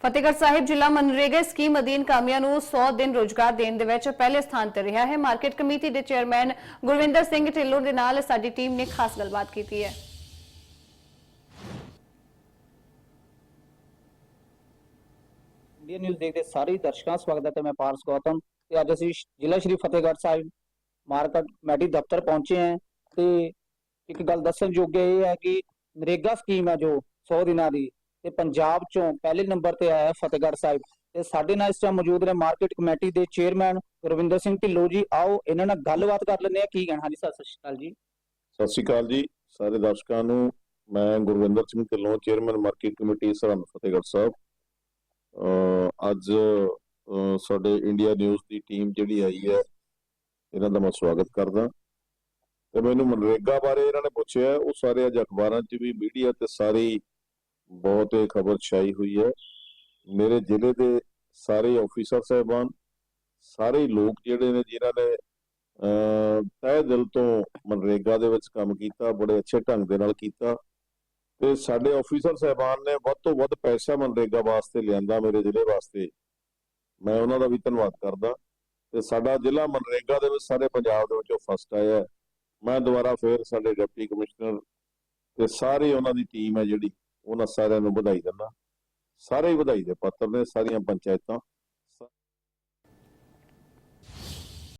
ਫਤਿਹਗੜ੍ਹ ਸਾਹਿਬ ਜ਼ਿਲ੍ਹਾ ਮਨਰੇਗਾ ਸਕੀਮ ਅਧੀਨ ਕਾਮਿਆਂ ਨੂੰ 100 ਦਿਨ ਰੋਜ਼ਗਾਰ ਦੇਣ ਦੇ ਵਿੱਚ ਪਹਿਲੇ ਸਥਾਨ ਤੇ ਰਿਹਾ ਹੈ। ਮਾਰਕੀਟ ਕਮੇਟੀ ਦੇ ਚੇਅਰਮੈਨ ਗੁਰਵਿੰਦਰ ਸਿੰਘ ਢਿੱਲੋਂ ਦੇ ਨਾਲ ਸਾਡੀ ਟੀਮ ਨੇ ਖਾਸ ਗੱਲਬਾਤ ਕੀਤੀ ਹੈ। ਇੰਡੀਆ ਨਿਊਜ਼ ਦੇਖਦੇ ਸਾਰੇ ਦਰਸ਼ਕਾਂ ਸਵਾਗਤ ਹੈ ਤੇ ਮੈਂ ਪਾਰਸ ਗੌਤਮ ਤੇ ਅੱਜ ਅਸੀਂ ਜ਼ਿਲ੍ਹਾ ਸ਼੍ਰੀ ਫਤਿਹਗੜ੍ਹ ਸਾਹਿਬ ਮਾਰਕੀਟ ਕਮੇਟੀ ਦਫ਼ਤਰ ਪਹੁੰਚੇ ਹਾਂ ਤੇ ਇੱਕ ਗੱਲ ਦੱਸਣ ਯੋਗ ਇਹ ਹੈ ਕਿ ਨਰੇਗਾ ਸਕੀਮ ਹੈ ਜੋ 100 ਦਿਨਾਂ ਦੀ ਤੇ ਪੰਜਾਬ ਚੋਂ ਪਹਿਲੇ ਨੰਬਰ ਤੇ ਆਇਆ ਫਤਿਹਗੜ੍ਹ ਸਾਹਿਬ। ਤੇ ਸਾਡੇ ਨਾਲ ਇਸ ਟਾਈਮ ਮੌਜੂਦ ਨੇ ਮਾਰਕੀਟ ਕਮੇਟੀ ਦੇ ਚੇਅਰਮੈਨ ਗੁਰਵਿੰਦਰ ਸਿੰਘ ਢਿੱਲੋਂ ਜੀ। ਆਓ, ਇਹਨਾਂ ਨਾਲ ਗੱਲਬਾਤ ਕਰ ਲੈਂਦੇ ਆ ਕੀ ਕਹਿਣਾ? ਹਾਂਜੀ, ਸਤਿ ਸ਼੍ਰੀ ਅਕਾਲ ਜੀ। ਸਤਿ ਸ਼੍ਰੀ ਅਕਾਲ ਜੀ। ਸਾਰੇ ਦਰਸ਼ਕਾਂ ਨੂੰ ਮੈਂ Gurvinder Singh Dhillon chairman market committee Sirhind Fatehgarh Sahib. ਅੱਜ ਸਾਡੇ ਇੰਡੀਆ ਨਿਊਜ਼ ਦੀ ਟੀਮ ਜਿਹੜੀ ਆਈ ਹੈ, ਇਹਨਾਂ ਦਾ ਮੈਂ ਸਵਾਗਤ ਕਰਦਾ। ਤੇ ਮੈਨੂੰ ਮਨਰੇਗਾ ਬਾਰੇ ਇਹਨਾਂ ਨੇ ਪੁੱਛਿਆ। ਉਹ ਸਾਰੇ ਅੱਜ ਅਖਬਾਰਾਂ 'ਚ ਵੀ ਮੀਡੀਆ ਤੇ ਸਾਰੀ ਬਹੁਤ ਇਹ ਖਬਰ ਛਾਈ ਹੋਈ ਹੈ। ਮੇਰੇ ਜ਼ਿਲ੍ਹੇ ਦੇ ਸਾਰੇ ਆਫੀਸਰ ਸਾਹਿਬਾਨ, ਸਾਰੇ ਲੋਕ ਜਿਹੜੇ ਨੇ ਜਿਨ੍ਹਾਂ ਨੇ ਤਹਿ ਦਿਲ ਤੋਂ ਮਨਰੇਗਾ ਦੇ ਵਿੱਚ ਕੰਮ ਕੀਤਾ, ਬੜੇ ਅੱਛੇ ਢੰਗ ਦੇ ਨਾਲ ਕੀਤਾ। ਤੇ ਸਾਡੇ ਆਫੀਸਰ ਸਹਿਬਾਨ ਨੇ ਵੱਧ ਤੋਂ ਵੱਧ ਪੈਸਾ ਮਨਰੇਗਾ ਵਾਸਤੇ ਲਿਆਂਦਾ ਮੇਰੇ ਜ਼ਿਲ੍ਹੇ ਵਾਸਤੇ। ਮੈਂ ਉਹਨਾਂ ਦਾ ਵੀ ਧੰਨਵਾਦ ਕਰਦਾ। ਤੇ ਸਾਡਾ ਜ਼ਿਲ੍ਹਾ ਮਨਰੇਗਾ ਦੇ ਵਿੱਚ ਸਾਰੇ ਪੰਜਾਬ ਦੇ ਵਿੱਚੋਂ ਫਸਟ ਆਇਆ ਮੈਂ ਦੁਬਾਰਾ ਫੇਰ ਸਾਡੇ ਡਿਪਟੀ ਕਮਿਸ਼ਨਰ ਤੇ ਸਾਰੀ ਉਹਨਾਂ ਦੀ ਟੀਮ ਹੈ ਜਿਹੜੀ। ਉਹਨਾਂ ਸਾਰਿਆਂ ਨੂੰ ਵਧਾਈ ਦਿੰਦਾ। ਸਾਰੇ ਹੀ ਵਧਾਈ ਦੇ ਪਾਤਰ ਨੇ ਸਾਰੀਆਂ ਪੰਚਾਇਤਾਂ।